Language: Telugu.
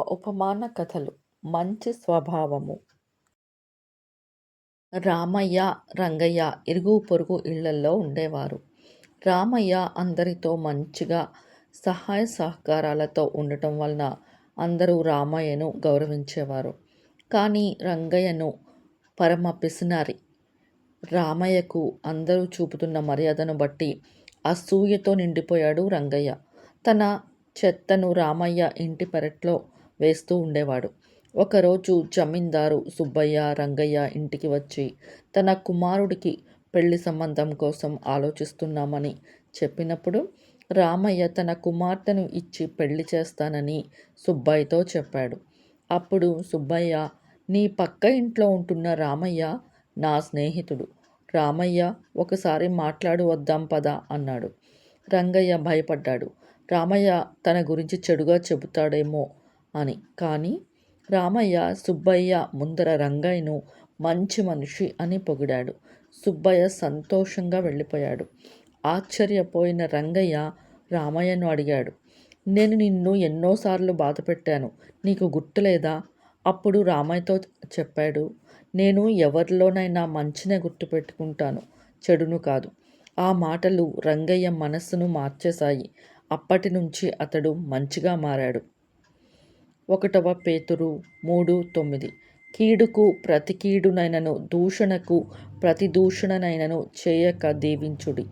ఉపమాన కథలు. మంచి స్వభావము. రామయ్య రంగయ్య ఇరుగు పొరుగు ఇళ్ళల్లో ఉండేవారు. రామయ్య అందరితో మంచిగా సహాయ సహకారాలతో ఉండటం వలన అందరూ రామయ్యను గౌరవించేవారు. కానీ రంగయ్యను పరమ పిసినారి. రామయ్యకు అందరూ చూపుతున్న మర్యాదను బట్టి అసూయతో నిండిపోయాడు రంగయ్య. తన చెత్తను రామయ్య ఇంటి పెరట్లో వేస్తూ ఉండేవాడు. ఒకరోజు జమీందారు సుబ్బయ్య రంగయ్య ఇంటికి వచ్చి తన కుమారుడికి పెళ్ళి సంబంధం కోసం ఆలోచిస్తున్నామని చెప్పినప్పుడు రామయ్య తన కుమార్తెను ఇచ్చి పెళ్ళి చేస్తానని సుబ్బయ్యతో చెప్పాడు. అప్పుడు సుబ్బయ్య నీ పక్క ఇంట్లో ఉంటున్న రామయ్య నా స్నేహితుడు. రామయ్య ఒకసారి మాట్లాడు వద్దాం పద అన్నాడు. రంగయ్య భయపడ్డాడు. రామయ్య తన గురించి చెడుగా చెబుతాడేమో అని. కానీ రామయ్య సుబ్బయ్య ముందర రంగయ్యను మంచి మనిషి అని పొగిడాడు. సుబ్బయ్య సంతోషంగా వెళ్ళిపోయాడు. ఆశ్చర్యపోయిన రంగయ్య రామయ్యను అడిగాడు నేను నిన్ను ఎన్నోసార్లు బాధ పెట్టాను నీకు గుర్తులేదా? అప్పుడు రామయ్యతో చెప్పాడు నేను ఎవరిలోనైనా మంచినే గుర్తుపెట్టుకుంటాను. చెడును కాదు. ఆ మాటలు రంగయ్య మనస్సును మార్చేశాయి. అప్పటి నుంచి అతడు మంచిగా మారాడు. ఒకటవ పేతురు మూడు తొమ్మిది. కీడుకు ప్రతి కీడునైనను దూషణకు ప్రతి దూషణనైనను చేయక దీవించుడి.